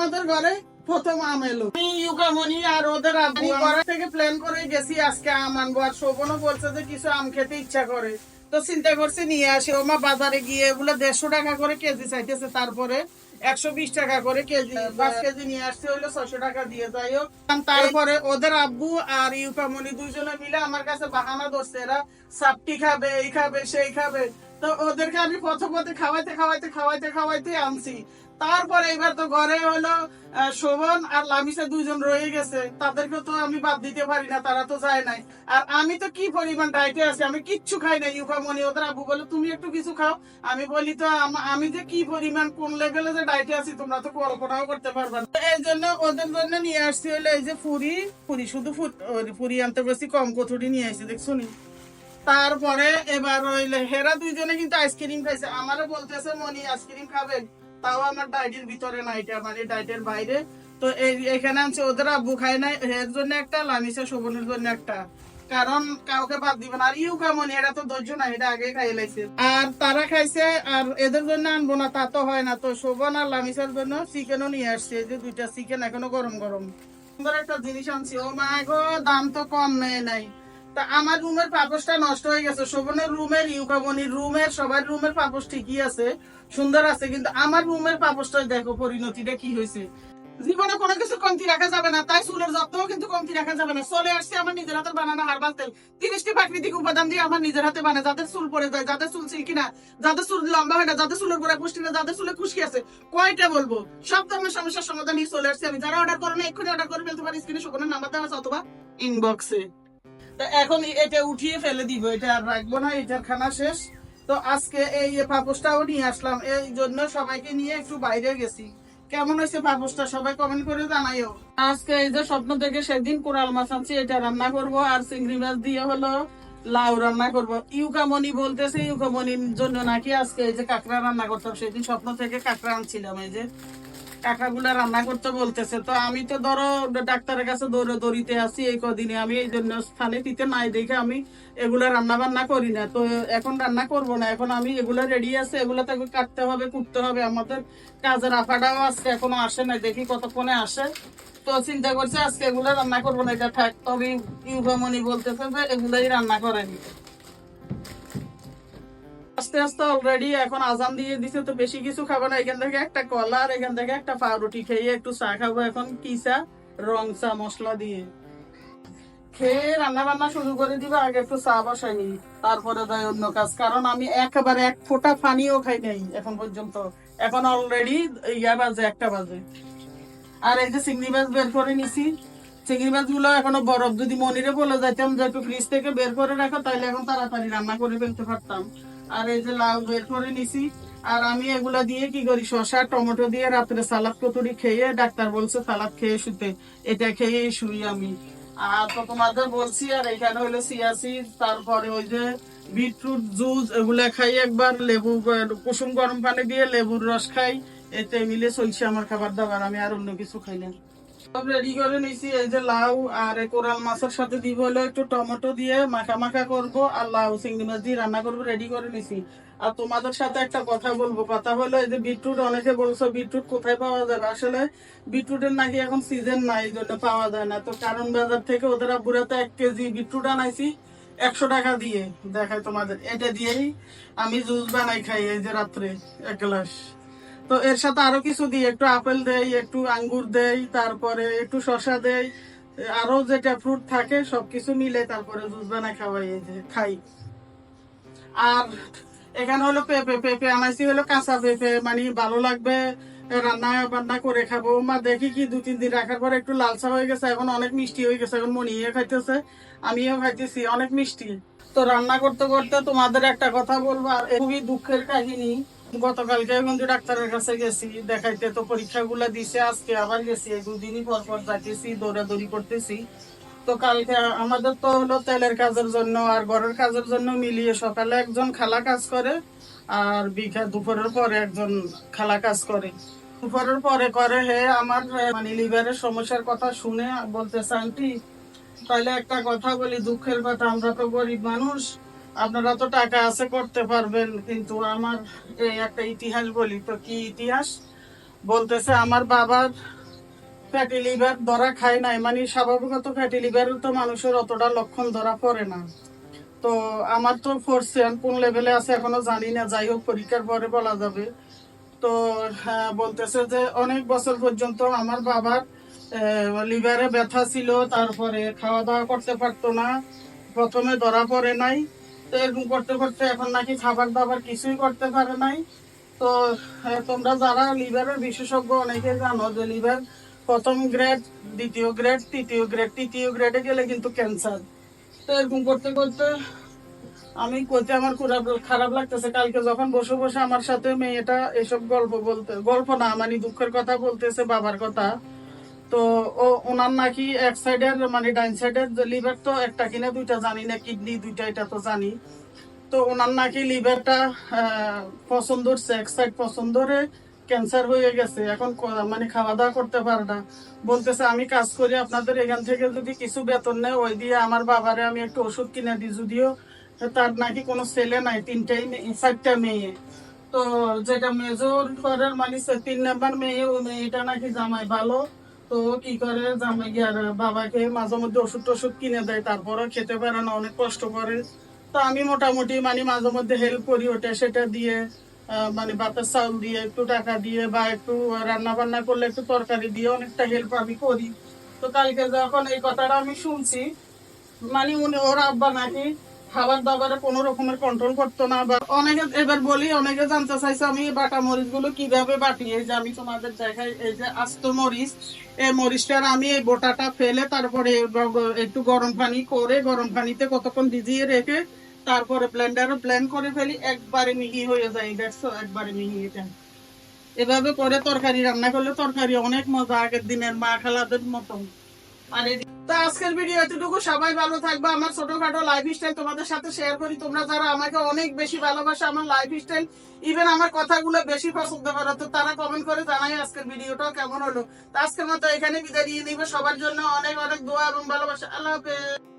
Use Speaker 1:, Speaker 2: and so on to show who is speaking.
Speaker 1: আমাদের ঘরে প্রথম আম এলো। আমি ইউকামনি আর ওদের আব্বু ঘর থেকে প্ল্যান করে গেছি আজকে আম আনব। আর শোভনও বলছে যে কিছু আম খেতে ইচ্ছা করে। তো চিন্তা করছে নিয়ে আসি। ওমা বাজারে গিয়ে এগুলো দেড়শো টাকা করে কেজি চাইতেছে। তারপরে একশো বিশ টাকা করে কেজি পাঁচ কেজি নিয়ে আসছে হইল ছশো টাকা দিয়ে। যাই হোক তারপরে ওদের আব্বু আর ইউকামনি দুইজনে মিলে আমার কাছে বাহানা ধরছে এরা সাপটি খাবে এই খাবে সেই খাবে। তো ওদেরকে আমি পথে পথে খাওয়াইতে খাওয়াইতে খাওয়াইতে খাওয়াইতে আনছি। তারপরে এবার তো ঘরে হলো শোভন আর লামিসা দুইজন রয়ে গেছে। তাদেরকে তো আমি বাদ দিতে পারি না, তারা তো যায় নাই। আর আমি তো কি পরিমাণ ডাইটে আছি, আমি কিচ্ছু খাই না ইউকামনি ওদের আবু বলে, তুমি একটু কিছু খাও। আমি বলি তো, আমি যে কি পরিমাণ, কোন লেভেলে যে ডাইটে আছি, তোমরা তো কল্পনাও করতে পারবে না। এই জন্য ওদের জন্য নিয়ে আসছি হলো এই যে ফুরি ফুরি শুধু ফুরি আনতে বেশি কম কচুরি নিয়ে আসছি, দেখছ নি? তারপরে এবার হইলে হেরা দুইজনে কিন্তু আইসক্রিম খাইছে। আমারও বলতেছে মনি আইসক্রিম খাবেন? তাও আমার ডায়েটের ভিতরে না এটা মানে ডায়েটের বাইরে। তো এখানে আনছে, ওদের আব্বু খায় না এর জন্য একটা লামিসা শোভনের জন্য একটা। কারণ কাউকে বাদ দিবে না। আর ইউ কেমন এরা তো ধৈর্য না এটা আগে খাই লাইছে। আর তারা খাইছে, আর এদের জন্য আনব না, তা তো হয় না। তো শোভন আর লামিসার জন্য চিকেনও নিয়ে আসছে যে দুইটা চিকেন এখনও গরম গরম। সুন্দর একটা জিনিস আনছি। ও মা গো, দাম তো কম নেয় নাই। তা আমার রুমের পাপোশটা নষ্ট হয়ে গেছে। শোভনের রুমের ইউকামনির রুমের, সবার রুমের পাপোশ ঠিকই আছে, সুন্দর আছে, কিন্তু আমার রুমের পাপোশটা দেখো পরিণতিটা কি হয়েছে। জীবনে কোনো কিছু কমতি রাখা যাবে না, তাই চুলের যত্নও কিন্তু কমতি রাখা যাবে না। চলে আসছে আমার নিজের হাতের বানানো হারবাল তেল। তিরিশটি প্রাকৃতিক উপাদান দিয়ে আমার নিজের হাতে বানায় যাদের চুল পড়ে যায় যাদের চুল সিল্কি না যাদের চুল লম্বা হয় না যাদের চুলের পরে পুষ্টি না যাদের চুলে খুশকি আছে। কয়টা বলব? সব ধরনের সমস্যার সমাধান নিয়ে চলে আসছে। আমি যারা অর্ডার করে না, এক্ষুনি অর্ডার করে ফেলতে পারি। স্ক্রিনে শোকনের নাম্বার দেওয়া আছে অথবা ইনবক্সে এখন এটা উঠিয়ে ফেলে দিব, এটা আর রাখব না, এটার খানা শেষ। তো আজকে এই পাপোশটাও নিয়ে আসলাম, এই জন্য সবাইকে নিয়ে একটু বাইরে গেছি। কেমন হয়েছে পাপোশটা সবাই কমেন্ট করে জানাইও। আজকে এই যে স্বপ্ন থেকে সেদিন কোরাল মাছ আনছি, এটা রান্না করব, আর চিংড়ি মাছ দিয়ে হলো লাউ রান্না করব। ইউকামনি বলতেছে ইউকামনির জন্য নাকি আজকে এই যে কাঁকড়া রান্না করতাম, সেদিন স্বপ্ন থেকে কাঁকড়া আনছিলাম এই যে। কাঁকড়াগুলা রান্না করতে বলতেছে। তো আমি তো ধরো ডাক্তারের কাছে দৌড়ে দৌড়িতে আছি এই কদিনে। আমি এই জন্য স্থানে দিতে নাই দেখে আমি এগুলা রান্না বান্না করি না। তো এখন রান্না করব না। এখন আমি এগুলা রেডি আছে, এগুলা তাকে কাটতে হবে, কুটতে হবে। আমাদের কাজের আফাটাও আজকে এখনও আসে না দেখি কতক্ষণে আসে। তো চিন্তা করছে আজকে এগুলা রান্না করব না। এটা থাক তবে ইউভামণি বলতেছে যে এগুলাই রান্না করেনি আস্তে আস্তে অলরেডি এখন আজান দিয়ে দিছে, তো বেশি কিছু খাব না। এখান থেকে একটা কলা আর এখান থেকে একটা পাউরুটি খেয়ে একটু চা খাব এখন কি চা রং চা, মশলা দিয়ে। খেয়ে রান্না বান্না শুরু করে দিবে, আগে একটু চা তারপরে যাই অন্য কাজ। কারণ আমি এক ফোঁটা পানিও খাই নাই এখন পর্যন্ত। এখন অলরেডি ইয়া বাজে, একটা বাজে। আর এই যে চিংড়ি মাছ বের করে নিছি, চিংড়ি মাছগুলো এখনও বরফ যদি মনিরে বলে যাইতাম, যে একটু ফ্রিজ থেকে বের করে রাখো তাহলে এখন তাড়াতাড়ি রান্না করে ফেলতে পারতাম। আর এই যে লাউ বের করে নিছি। আর আমি এগুলা দিয়ে কি করি? শসা, টমেটো দিয়ে রাত্রে সালাদ কতুরি খেয়ে ডাক্তার বলছে সালাদ খেয়ে শুতে। এটা খেয়ে শুই আমি। আর তো তোমাদের বলছি, আর এখানে হলো সিয়াসি, তারপরে ওই যে বিটরুট, জুস, এগুলা খাই একবার। লেবু, কুসুম গরম পানি দিয়ে লেবুর রস খাই। এতে মিলে চলছে আমার খাবার দাবার, আমি আর অন্য কিছু খাই না। রেডি করে নিছি। এই যে লাউ আর কোরাল মাছের সাথে দিব হলো একটু টমেটো দিয়ে মাখা মাখা করব আর লাউ চিংড়ি মাছ দিয়ে রান্না করব রেডি করে নিছি। আর তোমাদের সাথে একটা কথা বলব, কথা হলো এই যে বিটরুট অনেকে বলছো বিটরুট কোথায় পাওয়া যাবে? আসলে বিটরুটের নাকি এখন সিজন নাই, এই জন্য পাওয়া যায় না। তো কারণ বাজার থেকে ওদের আব্বুরা তো এক কেজি বিটরুট আনাইছি একশো টাকা দিয়ে। দেখাই তোমাদের, এটা দিয়েই আমি জুস বানাই খাই এই যে রাত্রে, এক গ্লাস। তো এর সাথে আরও কিছু দিই, একটু আপেল দেই, একটু আঙ্গুর দেই, তারপরে একটু শসা দেই, আরও যেটা ফ্রুট থাকে সবকিছু মিলে তারপরে জুস বানাই খাওয়াই খাই। আর এখানে হলো পেঁপে পেঁপে আনাইছি হলো কাঁচা পেঁপে মানে ভালো লাগবে, রান্না বান্না করে খাব। মা দেখি কি দু, তিন দিন রাখার পর একটু লালসা হয়ে গেছে, এখন অনেক মিষ্টি হয়ে গেছে, এখন মনিয়ে খাইতেছে, আমিও খাইতেছি, অনেক মিষ্টি। তো রান্না করতে করতে তোমাদের একটা কথা বলব, আর খুবই দুঃখের কাহিনী। গতকালকে কিন্তু ডাক্তারের কাছে গেছি, দেখাইতে তো পরীক্ষাগুলো দিছে, আজকে আবার গেছি, এই দুদিনই পর পর যাইতেছি, দৌড়াদৌড়ি করতেছি। তো কালকে আমাদের তো হলো তেলের কাজের জন্য আর ঘরের কাজের জন্য মিলিয়ে সকালে একজন খালা কাজ করে, আর বিঘা দুপুরের পরে একজন খালা কাজ করে। দুপুরের পরে করে হে আমার মানে লিভারের সমস্যার কথা শুনে বলতেছে, আন্টি তাহলে একটা কথা বলি, দুঃখের কথা, আমরা তো গরিব মানুষ আপনারা তো টাকা আছে করতে পারবেন কিন্তু আমার এই একটা ইতিহাস বলি। তো কি ইতিহাস? বলতেছে আমার বাবার ফ্যাটি লিভার ধরা খায় নাই। মানে স্বাভাবিকত ফ্যাটি লিভার তো মানুষের অতটা লক্ষণ ধরা পড়ে না। তো আমার তো ফোর্সিয়ান কোন লেভেলে আছে এখনও জানি না। যাই হোক পরীক্ষার পরে বলা যাবে। তো হ্যাঁ, বলতেছে যে অনেক বছর পর্যন্ত আমার বাবার লিভারে ব্যথা ছিল। তারপরে খাওয়া দাওয়া করতে পারতো না। প্রথমে ধরা পড়ে নাই। তো এরকম করতে করতে এখন নাকি খাবার দাবার কিছুই করতে পারে নাই। তো তোমরা যারা লিভারের বিশেষজ্ঞ অনেকে জানো যে লিভার প্রথম গ্রেড দ্বিতীয় গ্রেড তৃতীয় গ্রেড তৃতীয় গ্রেডে গেলে কিন্তু ক্যান্সার তো এরকম করতে করতে আমি কইতে আমার খারাপ খারাপ লাগতেছে। কালকে যখন বসে বসে আমার সাথে মেয়েটা এসব গল্প বলতে, গল্প না মানে দুঃখের কথা বলতেছে, বাবার কথা। তো ও, ওনার নাকি এক সাইডের মানে ডাইন সাইডের লিভার তো একটা কিনা, দুইটা জানি না কিডনি দুইটা, এটা তো জানি। তো ওনার নাকি লিভারটা পছন্দ হচ্ছে, এক সাইড পছন্দ হয়ে ক্যান্সার হয়ে গেছে। এখন মানে খাওয়া দাওয়া করতে পারে না। বলতেছে, আমি কাজ করি, আপনাদের এখান থেকে যদি কিছু বেতন নেয়, ওই দিয়ে আমার বাবারে আমি একটু ওষুধ কিনে দিই। যদিও তার নাকি কোনো ছেলে নাই, তিনটাই চারটা মেয়ে। তো যেটা মেজর করার মানে তিন নাম্বার মেয়ে, ওই মেয়েটা নাকি জামাই ভালো। তো কি করে জামাই আর বাবাকে মাঝে মধ্যে ওষুধ টষুধ কিনে দেয় তারপরে খেতে পারে না, অনেক কষ্ট করে। তো আমি মোটামুটি মানে মাঝে মধ্যে হেল্প করি ওটা, সেটা দিয়ে মানে ভাতের চাউল দিয়ে একটু টাকা দিয়ে বা একটু রান্না বান্না করলে একটু তরকারি দিয়ে অনেকটা হেল্প আমি করি। তো কালকে যখন এই কথাটা আমি শুনছি মানে উনি ওর আব্বা নাকি খাবার দাবারে কোনো রকমের কন্ট্রোল করতো না, বা অনেকে এবার বলি, অনেকে জানতে চাইছে আমি এই বাটা মরিচগুলো কীভাবে বাটি এই যে আমি তোমাদের দেখাই, এই যে আস্ত মরিচ, এই মরিচটার আমি এই বোটাটা ফেলে তারপরে একটু গরম পানি করে, গরম পানিতে কতক্ষণ ভিজিয়ে রেখে, তারপরে ব্লেন্ডারে ব্লেন্ড করে ফেলি, একবারে মিহি হয়ে যায়, দেখছ? একবারে মিহি এটা এভাবে করে তরকারি রান্না করলে তরকারি অনেক মজা, আগের দিনের মা খালাদের মতো আর তো আজকের ভিডিও এতটুকু। সবাই ভালো থাকবে। আমার ছোটখাটো লাইফ স্টাইল তোমাদের সাথে শেয়ার করি। তোমরা যারা আমাকে অনেক বেশি ভালোবাসো, আমার লাইফ স্টাইল ইভেন আমার কথাগুলো বেশি পছন্দ করো, তো তারা কমেন্ট করে জানাই আজকের ভিডিওটা কেমন হলো। তো আজকের মতো এখানে বিদায় নিয়ে নিবে সবার জন্য অনেক অনেক দোয়া এবং ভালোবাসা। আল্লাহ হাফেজ।